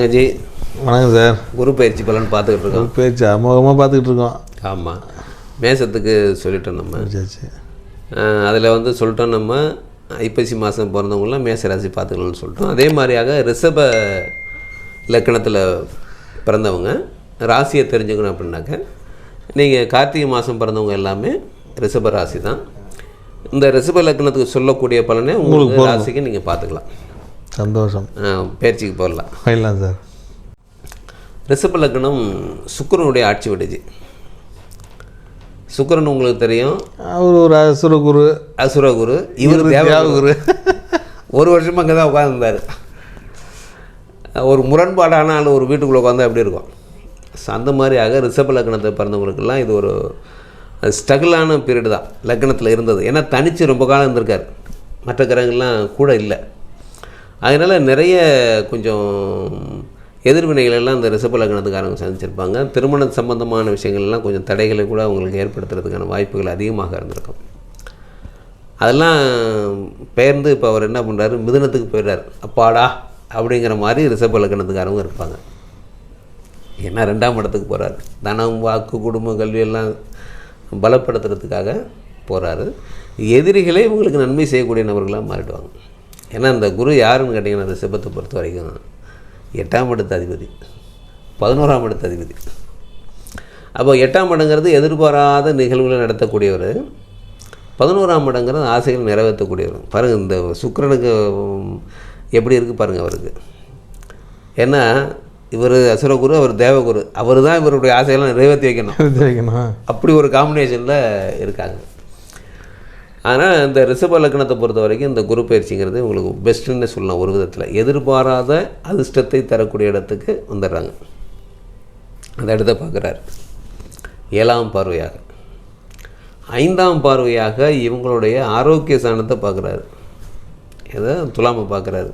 வணக்கம் ஜி வணக்கம் சார். குரு பயிற்சி பலன் பார்த்துக்கிட்டு இருக்கோம். பேச்சு அமோகமாக பார்த்துக்கிட்டு இருக்கோம். ஆமாம் மேசத்துக்கு சொல்லிட்டோம் நம்ம. அதில் வந்து சொல்லிட்டோம் நம்ம ஐப்பசி மாதம் பிறந்தவங்களாம் மேச ராசி பார்த்துக்கலாம்னு சொல்லிட்டோம். அதே மாதிரியாக ரிஷப லக்கணத்தில் பிறந்தவங்க ராசியை தெரிஞ்சுக்கணும் அப்படின்னாக்க நீங்கள் கார்த்திகை மாதம் பிறந்தவங்க எல்லாமே ரிஷப ராசி தான் இந்த ரிஷப லக்கணத்துக்கு சொல்லக்கூடிய பலனை உங்களுக்கு ராசிக்கு நீங்கள் பார்த்துக்கலாம். சந்தோஷம். ஆ, பயிற்சிக்கு போடலாம் போயிடலாம் சார். ரிஷப லக்னம் சுக்கிரனுடைய ஆட்சி விடுச்சு சுக்கிரன் உங்களுக்கு தெரியும். அவர் ஒரு அசுரகுரு அசுரகுரு இவர் தேவகுரு ஒரு வருஷமா அங்கே தான் உட்காந்துருந்தார் ஒரு முரண்பாடான ஆள் ஒரு வீட்டுக்குள்ளே உட்காந்தா எப்படி இருக்கும்? அந்த மாதிரியாக ரிஷப லக்னத்தை பிறந்தவங்களுக்கெல்லாம் இது ஒரு ஸ்ட்ரகிளான பீரியட் தான். லக்னத்தில் இருந்தது. ஏன்னா தனித்து ரொம்ப காலம் இருந்திருக்கார். மற்ற கிரகங்கள்லாம் கூட இல்லை. அதனால் நிறைய கொஞ்சம் எதிர்வினைகளெல்லாம் அந்த இந்த ரிஷப லக்னத்துக்காரங்க சந்திச்சிருப்பாங்க. திருமண சம்பந்தமான விஷயங்கள்லாம் கொஞ்சம் தடைகளை கூட அவங்களுக்கு ஏற்படுத்துறதுக்கான வாய்ப்புகள் அதிகமாக இருந்திருக்கும். அதெல்லாம் பெயர்ந்து இப்போ அவர் என்ன பண்ணுறாரு மிதுனத்துக்கு போயிடுறார். அப்பாடா! அப்படிங்கிற மாதிரி ரிஷப லக்னத்துக்காரங்க இருப்பாங்க. ஏன்னா ரெண்டாம் இடத்துக்கு போகிறார் தனம் வாக்கு குடும்ப கல்வி எல்லாம் பலப்படுத்துறதுக்காக போகிறாரு எதிரிகளே இவங்களுக்கு நன்மை செய்யக்கூடிய நபர்களாக மாறிடுவாங்க. ஏன்னா இந்த குரு யாருன்னு கேட்டிங்கன்னா அந்த சிபத்தை பொறுத்த வரைக்கும் எட்டாம் இடத்து அதிபதி பதினோராம் இடத்து அதிபதி. அப்போ எட்டாம் இடங்கிறது எதிர்பாராத நிகழ்வுகளை நடத்தக்கூடியவர். பதினோராம் இடங்கிறது ஆசைகள் நிறைவேற்றக்கூடியவர். பாருங்கள் இந்த சுக்கிரனுக்கு எப்படி இருக்குது பாருங்கள் அவருக்கு. ஏன்னா இவர் அசுரகுரு அவர் தேவகுரு. அவர் தான் இவருடைய ஆசையெல்லாம் நிறைவேற்றி வைக்கணும். அப்படி ஒரு காம்பினேஷனில் இருக்காங்க. ஆனால் இந்த ரிஷப லக்னத்தை பொறுத்த வரைக்கும் இந்த குரு பயிற்சிங்கிறது உங்களுக்கு பெஸ்ட்டுன்னு சொல்லலாம் ஒரு விதத்தில். எதிர்பாராத அதிர்ஷ்டத்தை தரக்கூடிய இடத்துக்கு வந்துடுறாங்க. அந்த இடத்த பார்க்குறாரு. ஏழாம் பார்வையாக. ஐந்தாம் பார்வையாக இவங்களுடைய ஆரோக்கிய சாணத்தை பார்க்குறாரு. எதை துலாமை பார்க்குறாரு.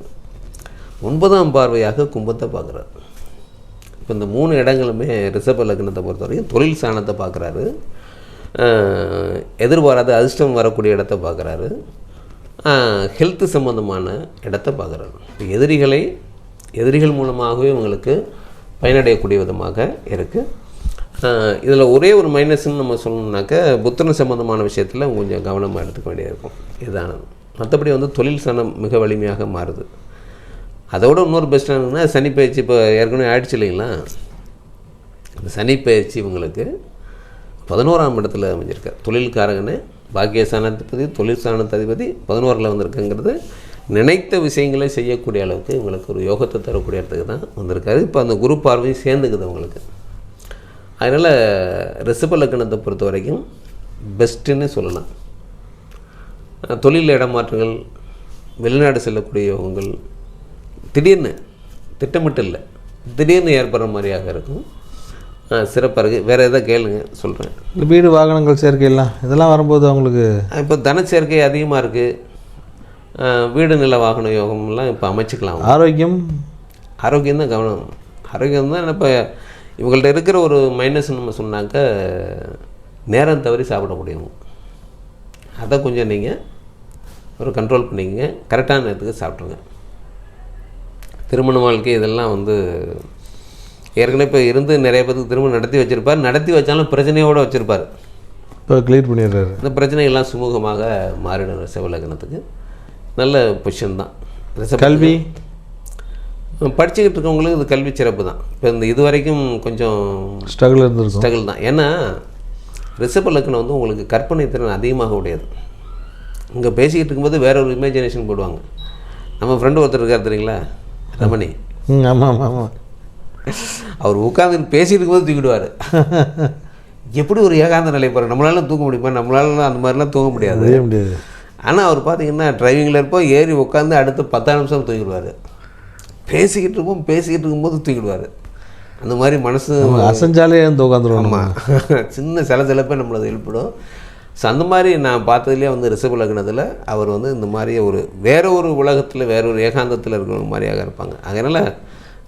ஒன்பதாம் பார்வையாக கும்பத்தை பார்க்குறாரு. இப்போ இந்த மூணு இடங்களுமே ரிஷப லக்னத்தை பொறுத்த வரைக்கும் தொழில் சாணத்தை பார்க்குறாரு. எதிர்பாராத அதிர்ஷ்டம் வரக்கூடிய இடத்த பார்க்குறாரு. ஹெல்த்து சம்மந்தமான இடத்த பார்க்குறாரு. எதிரிகளை எதிரிகள் மூலமாகவே உங்களுக்கு பயனடையக்கூடிய விதமாக இருக்குது இதில் ஒரே ஒரு மைனஸ்ன்னு நம்ம சொல்லணும்னாக்க புத்தன சம்மந்தமான விஷயத்தில் கொஞ்சம் கவனமாக எடுத்துக்க வேண்டியது இருக்கும். இதுதான். மற்றபடி வந்து தொழில் சனம் மிக வலிமையாக மாறுது. அதோட இன்னொரு பெஸ்ட் என்னன்னா சனி பயிற்சி இப்போ ஏற்கனவே ஆயிடுச்சு இல்லைங்களா? இந்த சனி பயிற்சி இவங்களுக்கு பதினோராம் இடத்துல அமைஞ்சிருக்கார். தொழில்காரங்கன்னு பாக்கிய ஸ்தானாதிபதி தொழில் ஸ்தானாதிபதி பதினோரில் வந்திருக்குங்கிறது நினைத்த விஷயங்களை செய்யக்கூடிய அளவுக்கு இவங்களுக்கு ஒரு யோகத்தை தரக்கூடிய இடத்துக்கு தான் வந்திருக்காரு. இப்போ அந்த குரு பார்வையும் சேர்ந்துக்குது உங்களுக்கு அதனால் ரிஷப லக்கணத்தை பொறுத்த வரைக்கும் பெஸ்ட்டுன்னு சொல்லலாம் தொழில் இடமாற்றங்கள் வெளிநாடு செல்லக்கூடிய யோகங்கள் திடீர்னு திட்டமிட்டு இல்லை. திடீர்னு ஏற்படுற மாதிரியாக இருக்கும். அஹ் சிறப்பாக இருக்குது வேறு எதாவது கேளுங்க சொல்கிறேன் இந்த வீடு வாகனங்கள் சேர்க்கையெல்லாம் இதெல்லாம் வரும்போது அவங்களுக்கு இப்போ தனச்சேர்க்கை அதிகமாக இருக்குது வீடு நில வாகன யோகம்லாம் இப்போ அமைச்சிக்கலாம். ஆரோக்கியம்? ஆரோக்கியம் தான் கவனம். ஆரோக்கியம் தான் இப்போ இவங்கள்ட்ட இருக்கிற ஒரு மைனஸ் நம்ம சொன்னாக்க நேரம் தவறி சாப்பிடக்கூடியவங்க அதை கொஞ்சம் நீங்கள் ஒரு கண்ட்ரோல் பண்ணிக்கங்க. கரெக்டான நேரத்துக்கு சாப்பிட்ருங்க திருமண வாழ்க்கை இதெல்லாம் வந்து ஏற்கனவே இப்போ இருந்து நிறைய பேருக்கு திருமணம் நடத்தி வச்சுருப்பார். நடத்தி வச்சாலும் பிரச்சனையோடு வச்சுருப்பார். இப்போ க்ளியர் பண்ணிடுறாரு. இந்த பிரச்சனைகள்லாம் சுமூகமாக மாறிடும் ரிஷபலக்கணத்துக்கு நல்ல பொசிஷன் தான். ரிஷப கல்வி? படிச்சுக்கிட்டு இருக்கவங்களுக்கு இது கல்வி சிறப்பு தான். இப்போ இந்த இது வரைக்கும் கொஞ்சம் ஸ்ட்ரகிள் இருந்திருக்கும். ஸ்ட்ரகிள் தான். ஏன்னா ரிஷப லக்னம் வந்து உங்களுக்கு கற்பனை திறன் அதிகமாக உடையது. இங்கே பேசிக்கிட்டு இருக்கும்போது வேற ஒரு இமேஜினேஷன் போடுவாங்க. நம்ம ஃப்ரெண்டு ஒருத்தர் இருக்கார் தெரியுங்களா? ரமணி. ஆமாம் ஆமாம் ஆமாம் அவர் உட்காந்து பேசிட்டு இருக்கும்போது தூக்கிடுவார். எப்படி ஒரு ஏகாந்த நிலை போகிற நம்மளால தூக்க முடியுமா? நம்மளால அந்த மாதிரிலாம் தூங்க முடியாது. முடியாது. ஆனால் அவர் பார்த்தீங்கன்னா டிரைவிங்கில் இருப்போ ஏறி உட்காந்து அடுத்து பத்தாறு நிமிஷம் தூக்கிடுவார் பேசிக்கிட்டு இருப்போம் பேசிக்கிட்டு இருக்கும்போது தூக்கிடுவார் அந்த மாதிரி மனசு அசைஞ்சாலே வந்து உட்காந்துருவோம் ஆமாம் சின்ன சில சிலப்பே நம்மளை அது எழுப்பிடும் ஸோ அந்த மாதிரி நான் பார்த்ததுலேயே வந்து ரிஷப லக்னத்தில் அவர் வந்து இந்த மாதிரி ஒரு வேற ஒரு உலகத்தில் வேற ஒரு ஏகாந்தத்தில் இருக்கிற மாதிரியாக இருப்பாங்க. அதனால்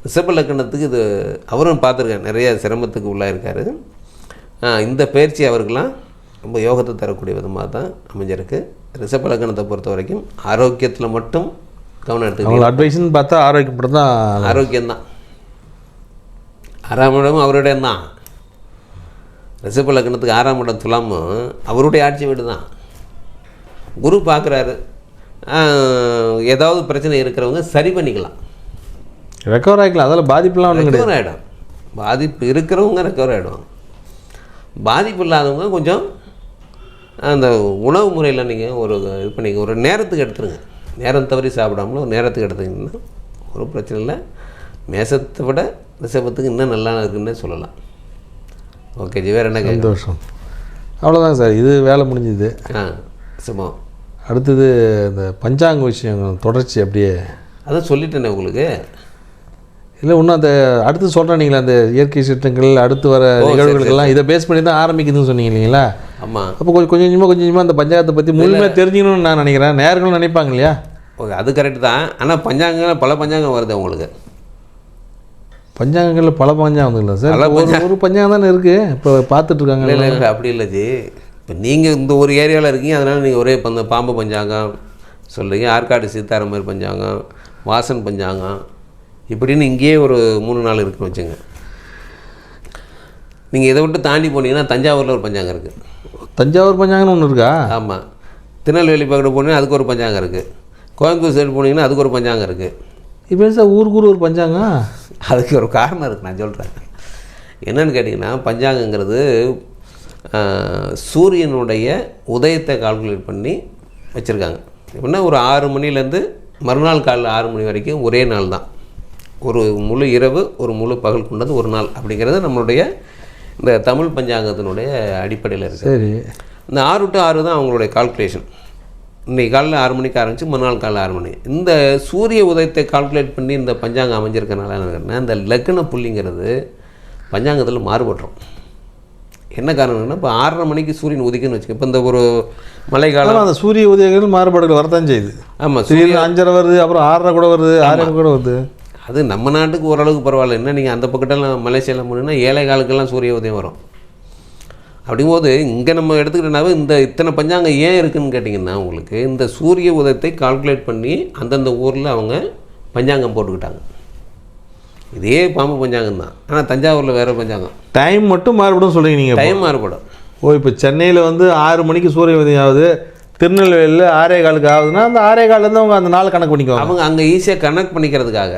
ரிஷப லக்னத்துக்கு இது அவரும் பார்த்துருக்கேன் நிறைய சிரமத்துக்கு உள்ளாயிருக்காரு. இந்த பயிற்சி அவருக்கெல்லாம் ரொம்ப யோகத்தை தரக்கூடிய விதமாக தான் அமைஞ்சிருக்கு. ரிஷப லக்னத்தை பொறுத்த வரைக்கும் ஆரோக்கியத்தில் மட்டும் கவனம் எடுத்துக்கணும். அவங்கள அட்வைஸ்னு பார்த்தா ஆரோக்கியப்படம் தான் ஆரோக்கியம்தான். ஆறாம் இடம் அவருடைய தான் ரிஷப லக்னத்துக்கு ஆறாம் இடம் துலாமும் அவருடைய ஆட்சி வீடு தான் குரு பார்க்குறாரு. ஏதாவது பிரச்சனை இருக்கிறவங்க சரி பண்ணிக்கலாம். ரெக்கவர் ஆகிக்கலாம் அதில் பாதிப்புலாம் ஒன்றும் ரெக்கவர் ஆகிடும் பாதிப்பு இருக்கிறவங்க ரெக்கவர் ஆகிடும் பாதிப்பு இல்லாதவங்க கொஞ்சம் அந்த உணவு முறையில் நீங்கள் ஒரு இது பண்ணிங்க ஒரு நேரத்துக்கு எடுத்துருங்க. நேரம் தவறி சாப்பிடாமல ஒரு நேரத்துக்கு எடுத்தீங்கன்னா ஒரு பிரச்சனை இல்லை. மேசத்தை விட ரிஷபத்துக்கு இன்னும் நல்லா இருக்குன்னே சொல்லலாம். ஓகே ஜி வேறு என்ன சந்தோஷம். அவ்வளோதான் சார். இது வேலை முடிஞ்சுது. ஆ சும்மா. அடுத்தது இந்த பஞ்சாங்க விஷயம் தொடர்ச்சி அப்படியே. அதான் சொல்லிட்டேனே உங்களுக்கு. இல்லை இன்னும் அந்த அடுத்து சொல்கிறேன் நீங்களா அந்த இயற்கை சீற்றங்கள் அடுத்து வர நிகழ்வுகளுக்கெல்லாம் இதை பேஸ் பண்ணி தான் ஆரம்பிக்குதுன்னு சொன்னீங்க இல்லைங்களா? ஆமாம் அப்போ கொஞ்சம் கொஞ்சம் கொஞ்சமாக கொஞ்சம் கொஞ்சமாக அந்த பஞ்சாயத்தை பற்றி முழுமையாக தெரிஞ்சுக்கணும்னு நான் நினைக்கிறேன். நேர்களும் நினைப்பாங்க இல்லையா? ஓகே அது கரெக்டு தான். ஆனால் பஞ்சாங்கம் பல பஞ்சாங்கம் வருது உங்களுக்கு. பஞ்சாங்கங்களில் பல பஞ்சாங்கம் வந்துங்களா சார்? ஒரு ஒரு பஞ்சாங்கம் தானே இருக்குது இப்போ பார்த்துட்டு இருக்காங்க இல்லை இல்லை இல்லை அப்படி இல்லை ஜி. இப்போ நீங்கள் இந்த ஒரு ஏரியாவில் இருக்கீங்க அதனால் நீங்கள் ஒரே பந்த பாம்பு பஞ்சாங்கம் சொல்கிறீங்க ஆற்காடு சீத்தாரமர் பஞ்சாங்கம் வாசன் பஞ்சாங்கம். இப்படின்னு இங்கேயே ஒரு மூணு நாள் இருக்குன்னு வச்சுங்க. நீங்கள் இதை விட்டு தாண்டி போனீங்கன்னா தஞ்சாவூரில் ஒரு பஞ்சாங்கம் இருக்குது தஞ்சாவூர் பஞ்சாங்கம்னு ஒன்று இருக்கா? ஆமாம் திருநெல்வேலி பக்கத்து போனீங்கன்னா அதுக்கு ஒரு பஞ்சாங்கம் இருக்குது கோயம்புத்தூர் சைடு போனீங்கன்னா அதுக்கு ஒரு பஞ்சாங்கம் இருக்குது இப்போ சார் ஊருக்கு ஊர் ஒரு பஞ்சாங்கம் அதுக்கு ஒரு காரணம் இருக்குது நான் சொல்கிறேன் என்னன்னு கேட்டிங்கன்னா பஞ்சாங்கங்கிறது சூரியனுடைய உதயத்தை கால்குலேட் பண்ணி வச்சுருக்காங்க. எப்படின்னா ஒரு ஆறு மணிலேருந்து மறுநாள் காலைல ஆறு மணி வரைக்கும் ஒரே நாள் தான் ஒரு முழு இரவு ஒரு முழு பகல் கொண்டது ஒரு நாள் அப்படிங்கிறது நம்மளுடைய இந்த தமிழ் பஞ்சாங்கத்தினுடைய அடிப்படையில் இருக்குது சரி. இந்த ஆறு டு ஆறு தான் அவங்களுடைய கால்குலேஷன் இன்றைக்கி காலைல ஆறு மணிக்கு ஆரம்பிச்சு மறுநாள் காலைல ஆறு மணி. இந்த சூரிய உதயத்தை கால்குலேட் பண்ணி இந்த பஞ்சாங்கம் அமைஞ்சிருக்கனால என்ன இந்த லக்ன புள்ளிங்கிறது பஞ்சாங்கத்தில் மாறுபட்டுரும். என்ன காரணம்னா இப்போ ஆறரை மணிக்கு சூரியன் உதிக்குன்னு வச்சுக்க இப்போ இந்த ஒரு மழைக்காலம் அந்த சூரிய உதயங்கள் மாறுபாடுகள் வரத்தான் செய்யுது. ஆமாம் திடீர்னு அஞ்சரை வருது அப்புறம் ஆறரை கூட வருது ஆறரை கூட வருது. அது நம்ம நாட்டுக்கு ஓரளவுக்கு பரவாயில்ல. என்ன நீங்கள் அந்த பக்கத்தெல்லாம் மலேசியாவில் போனீங்கன்னா ஏழை காலுக்கெல்லாம் சூரிய உதயம் வரும். அப்படிங்கும்போது இங்கே நம்ம எடுத்துக்கிட்டனாவே இந்த இத்தனை பஞ்சாங்கம் ஏன் இருக்குன்னு கேட்டிங்கன்னா உங்களுக்கு இந்த சூரிய உதயத்தை கால்குலேட் பண்ணி அந்தந்த ஊரில் அவங்க பஞ்சாங்கம் போட்டுக்கிட்டாங்க. இதே பாம்பு பஞ்சாங்கம் தான். ஆனால் தஞ்சாவூரில் வேறு பஞ்சாங்கம். டைம் மட்டும் மாறுபடும் சொல்கிறீங்க நீங்கள் டைம் மாறுபடும். ஓ இப்போ சென்னையில் வந்து ஆறு மணிக்கு சூரிய உதயம் ஆகுது. திருநெல்வேலியில் ஆறே காலுக்கு ஆகுதுன்னா அந்த ஆறே காலேருந்து அவங்க அந்த நாள் கணக்கு பண்ணிக்குவாங்க. அவங்க அங்கே ஈஸியாக கனெக்ட் பண்ணிக்கிறதுக்காக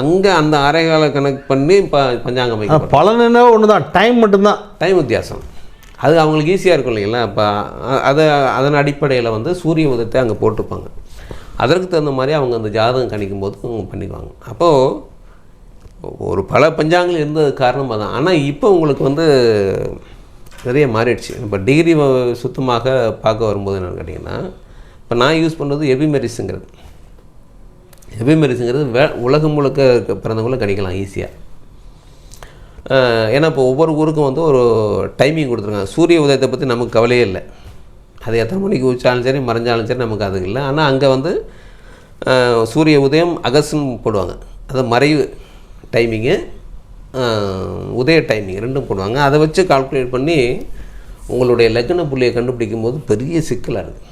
அங்கே அந்த அரைகால கனெக்ட் பண்ணி ப பஞ்சாங்கம் வைக்கப்படும் பலன் ஒன்று தான் டைம் மட்டும்தான். டைம் வித்தியாசம். அது அவங்களுக்கு ஈஸியாக இருக்கும் இல்லைங்களா? இப்போ அதை அதன் அடிப்படையில் வந்து சூரிய உதயத்தை அங்கே போட்டிருப்பாங்க. அதற்கு தகுந்த மாதிரி அவங்க அந்த ஜாதகம் கணிக்கும் போது அவங்க பண்ணிக்குவாங்க. அப்போது ஒரு பல பஞ்சாங்கங்கள் இருந்தது காரணமாக தான் ஆனால் இப்போ உங்களுக்கு வந்து நிறைய மாறிடுச்சு. இப்போ டிகிரி சுத்தமாக பார்க்க வரும்போது என்னென்னு கேட்டிங்கன்னா இப்போ நான் யூஸ் பண்ணுறது எபிமெரிஸுங்கிறது எபிமெரிஸுங்கிறது வே உலகம் முழுக்க பிறந்தவங்களும் கிடைக்கலாம் ஈஸியாக ஏன்னா இப்போ ஒவ்வொரு ஊருக்கும் வந்து ஒரு டைமிங் கொடுத்துருக்காங்க. சூரிய உதயத்தை பற்றி நமக்கு கவலையே இல்லை. அது எத்தனை மணிக்கு உச்சாலும் சரி மறைஞ்சாலும் சரி நமக்கு அது இல்லை. ஆனால் அங்கே வந்து சூரிய உதயம் அகஸ்ட்னு போடுவாங்க. அது மறைவு டைமிங்கு உதய டைமிங் ரெண்டும் போடுவாங்க அதை வச்சு கால்குலேட் பண்ணி உங்களுடைய லக்ன புள்ளியை கண்டுபிடிக்கும் போது பெரிய சிக்கலாக இருக்குது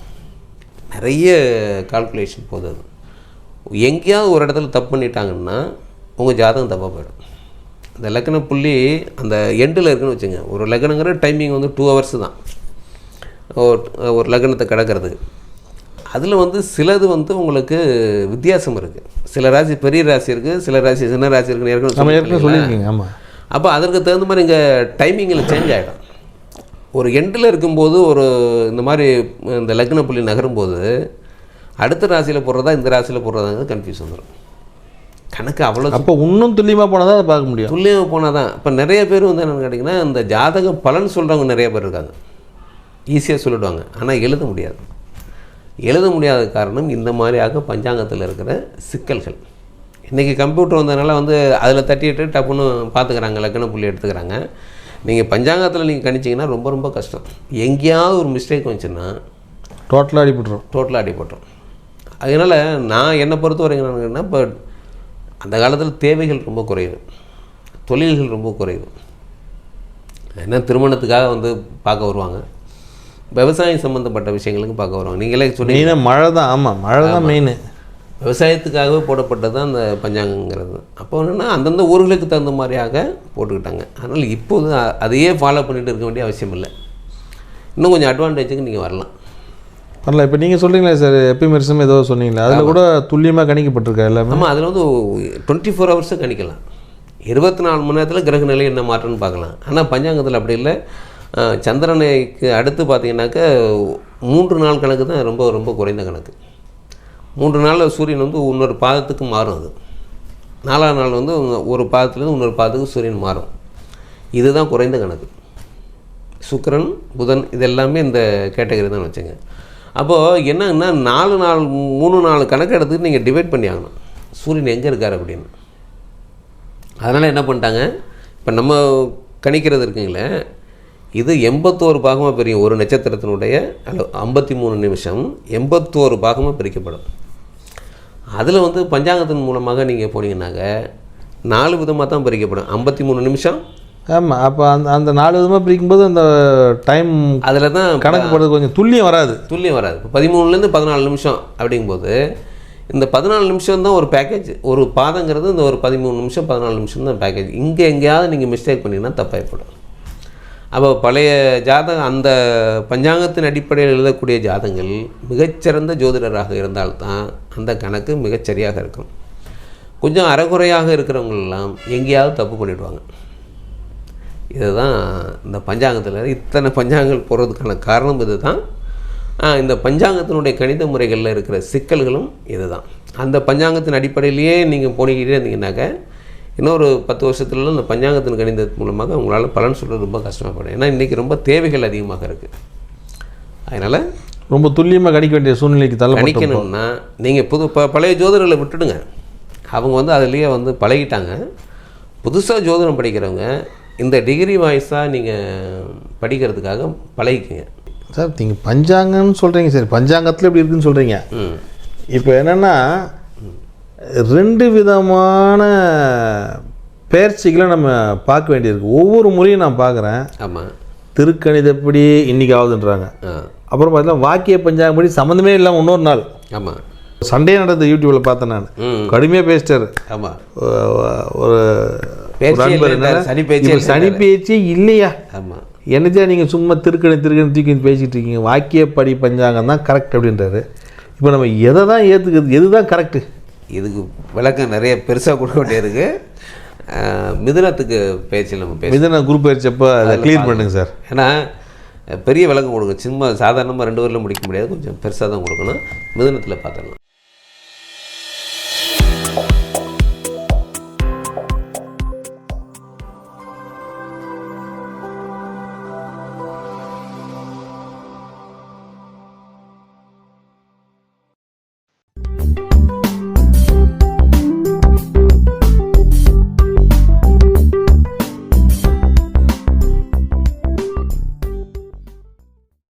நிறைய கால்குலேஷன் போகுது அது. எங்கேயாவது ஒரு இடத்துல தப்பு பண்ணிட்டாங்கன்னா உங்கள் ஜாதகம் தப்பாக போயிடும். இந்த லக்ன புள்ளி அந்த எண்டில் இருக்குன்னு வச்சுங்க. ஒரு லக்னங்கிற டைமிங் வந்து டூ ஹவர்ஸ் தான். ஒரு- ஒரு லக்னத்தை கிடக்கிறதுக்கு. அதில் வந்து சிலது வந்து உங்களுக்கு வித்தியாசம் இருக்குது சில ராசி பெரிய ராசி இருக்குது சில ராசி சின்ன ராசி இருக்குன்னு ஏற்கனவே? சொல்லியிருக்கீங்க ஆமாம் அப்போ அதற்கு தகுந்த மாதிரி இங்கே டைமிங்கில் சேஞ்ச் ஆகிடும் ஒரு எண்டில் இருக்கும்போது ஒரு இந்த மாதிரி இந்த லக்ன புள்ளி நகரும்போது அடுத்த ராசியில் போடுறதா இந்த ராசியில் போடுறதாங்கிறது கன்ஃபியூஸ் வந்துடும் கணக்கு அவ்வளோ அப்போ இன்னும் துல்லியமாக போனால் தான் அதை பார்க்க முடியும். துல்லியமாக போனால் தான் இப்போ நிறைய பேர் வந்து என்னென்னு கேட்டிங்கன்னா இந்த ஜாதகம் பலன் சொல்கிறவங்க நிறைய பேர் இருக்காங்க. ஈஸியாக சொல்லிடுவாங்க. ஆனால் எழுத முடியாது. எழுத முடியாத காரணம் இந்த மாதிரியாக பஞ்சாங்கத்தில் இருக்கிற சிக்கல்கள். இன்றைக்கி கம்ப்யூட்டர் வந்ததுனால வந்து அதில் தட்டிட்டு டப்புன்னு பார்த்துக்கிறாங்க லக்கண புள்ளி எடுத்துக்கிறாங்க. நீங்கள் பஞ்சாங்கத்தில் நீங்கள் கணிச்சிங்கன்னா ரொம்ப ரொம்ப கஷ்டம். எங்கேயாவது ஒரு மிஸ்டேக் வந்துச்சுன்னா டோட்டலாக அடிபட்டுரும். டோட்டலாக அடிபட்டுரும். அதனால் நான் என்னை பொறுத்த வரைக்கும் என்னன்னா இப்போ அந்த காலத்தில் தேவைகள் ரொம்ப குறைவு. தொழில்கள் ரொம்ப குறைவு. என்ன திருமணத்துக்காக வந்து பார்க்க வருவாங்க. விவசாயம் சம்மந்தப்பட்ட விஷயங்களுக்கு பார்க்க வருவாங்க. நீங்களே சொன்னீங்க. மழை தான் ஆமாம் மழை தான் மெயின் விவசாயத்துக்காகவே போடப்பட்டது தான் அந்த பஞ்சாங்கங்கிறது. அப்போ என்னென்னா அந்தந்த ஊர்களுக்கு தகுந்த மாதிரியாக போட்டுக்கிட்டாங்க. அதனால் இப்போது அதையே ஃபாலோ பண்ணிட்டு இருக்க வேண்டிய அவசியம் இல்லை. இன்னும் கொஞ்சம் அட்வான்டேஜுக்கு நீங்கள் வரலாம். வரல இப்போ நீங்கள் சொல்கிறீங்களே சார் எப்பிமெரிசம் ஏதோ சொன்னீங்களே. அதில் கூட துல்லியமாக கணிக்கப்பட்டிருக்கா எல்லாமே? ஆமாம் அதில் வந்து டுவெண்ட்டி ஃபோர் ஹவர்ஸும் கணிக்கலாம். இருபத்தி நாலு மணி நேரத்தில் கிரக நிலை என்ன மாற்றம்னு பார்க்கலாம். ஆனால் பஞ்சாங்கத்தில் அப்படி இல்லை. சந்திரனைக்கு அடுத்து பார்த்தீங்கன்னாக்கா மூன்று நாள் கணக்கு தான் ரொம்ப ரொம்ப குறைந்த கணக்கு. மூன்று நாளில் சூரியன் வந்து இன்னொரு பாதத்துக்கு மாறும் அது. நாலாம் நாள் வந்து ஒரு பாதத்துலேருந்து இன்னொரு பாதத்துக்கு சூரியன் மாறும். இதுதான் குறைந்த கணக்கு. சுக்கரன் புதன் இது எல்லாமே இந்த கேட்டகரி தான் வச்சுங்க. அப்போது என்னங்கன்னா நாலு நாள் மூணு நாலு கணக்கு எடுத்துட்டு நீங்கள் டிவைட் பண்ணி ஆகணும். சூரியன் எங்கே இருக்கார் அப்படின்னு. அதனால் என்ன பண்ணிட்டாங்க? இப்போ நம்ம கணிக்கிறது இருக்குங்களே இது எண்பத்தோரு பாகமாக பிரியும். ஒரு நட்சத்திரத்தினுடைய அல்ல ஐம்பத்தி மூணு நிமிஷம் எண்பத்தோரு பாகமாக பிரிக்கப்படும். அதில் வந்து பஞ்சாங்கத்தின் மூலமாக நீங்கள் போனீங்கன்னாக்க நாலு விதமாக தான் பிரிக்கப்படும். ஐம்பத்தி மூணு நிமிஷம். ஆமாம் அப்போ அந்த அந்த நாலு விதமாக பிரிக்கும்போது அந்த டைம் அதில் தான் கணக்கு போடுறது கொஞ்சம் துல்லியம் வராது. துல்லியம் வராது. இப்போ பதிமூணுலேருந்து பதினாலு நிமிஷம் அப்படிங்கும்போது இந்த பதினாலு நிமிஷம் தான் ஒரு பேக்கேஜ் ஒரு பாதங்கிறது இந்த ஒரு பதிமூணு நிமிஷம் பதினாலு நிமிஷம் தான் பேக்கேஜ் இங்கே எங்கேயாவது நீங்கள் மிஸ்டேக் பண்ணிங்கன்னா தப்பாயிப்படும் அப்போ பழைய ஜாதகம் அந்த பஞ்சாங்கத்தின் அடிப்படையில் எழுதக்கூடிய ஜாதகங்கள் மிகச்சிறந்த ஜோதிடராக இருந்தால்தான் அந்த கணக்கு மிகச்சரியாக இருக்கும். கொஞ்சம் அறகுறையாக இருக்கிறவங்களெல்லாம் எங்கேயாவது தப்பு பண்ணிவிடுவாங்க இதுதான் இந்த பஞ்சாங்கத்தில் இத்தனை பஞ்சாங்கங்கள் போடுறதுக்கான காரணம் இதுதான். தான் இந்த பஞ்சாங்கத்தினுடைய கணித முறைகளில் இருக்கிற சிக்கல்களும் இதுதான். அந்த பஞ்சாங்கத்தின் அடிப்படையிலேயே நீங்கள் போனிக்கிட்டே இருந்தீங்கன்னாக்க இன்னொரு பத்து வருஷத்துலலாம் இந்த பஞ்சாங்கத்தின் கணிதத்தின் மூலமாக உங்களால் பலன் சொல்கிறது ரொம்ப கஷ்டமாகப்படும் ஏன்னா இன்றைக்கி ரொம்ப தேவைகள் அதிகமாக இருக்குது அதனால் ரொம்ப துல்லியமாக கணிக்க வேண்டிய சூழ்நிலைக்கு தள்ளப்பட்டோம் கணிக்கணும்னா நீங்கள் புது ப பழைய ஜோதிடர்களை விட்டுடுங்க. அவங்க வந்து அதுலேயே வந்து பழகிட்டாங்க. புதுசாக ஜோதிடம் படிக்கிறவங்க இந்த டிகிரி வாய்ஸாக நீங்கள் படிக்கிறதுக்காக பழகிக்குங்க. சார் நீங்கள் பஞ்சாங்கம்னு சொல்கிறீங்க சரி பஞ்சாங்கத்தில் இப்படி இருக்குன்னு சொல்கிறீங்க இப்போ என்னென்னா ரெண்டு விதமான பயிற்சிகளை நம்ம பார்க்க வேண்டியிருக்கு. ஒவ்வொரு முறையும் நான் பார்க்குறேன். ஆமாம் திருக்கணிதப்படி இன்னைக்கு ஆகுதுன்றாங்க அப்புறம் பார்த்தீங்கன்னா வாக்கிய பஞ்சாங்கப்படி சம்மந்தமே இல்லாமல் இன்னொரு நாள். ஆமாம் சண்டே நடந்த யூடியூப்பில் பார்த்தேன் நான். கடுமையாக பேசிட்டாரு. ஆமாம் ஒரு சனி பேச்சே சனி பேச்சே இல்லையா? ஆமாம் என்னத்தையா நீங்கள் சும்மா திருக்கணி திருக்கணி தூக்கி பேசிகிட்டு இருக்கீங்க? வாக்கியப்படி பஞ்சாங்கம் தான் கரெக்ட் அப்படின்றாரு. இப்போ நம்ம எதை தான் ஏற்றுக்கிறது எது தான் கரெக்டு இதுக்கு விளக்கம் நிறைய பெருசாக கொடுக்க வேண்டியிருக்கு. மிதுனத்துக்கு பேச்சு நம்ம பேச மிதன குரூப் பயிற்சியப்போ அதை க்ளியர் பண்ணுங்க சார். ஏன்னா பெரிய விளக்கம் கொடுங்க. சும்மா சாதாரணமாக ரெண்டு வரில் முடிக்க முடியாது. கொஞ்சம் பெருசாக தான் கொடுக்கணும். மிதுனத்தில் பார்த்துடலாம்.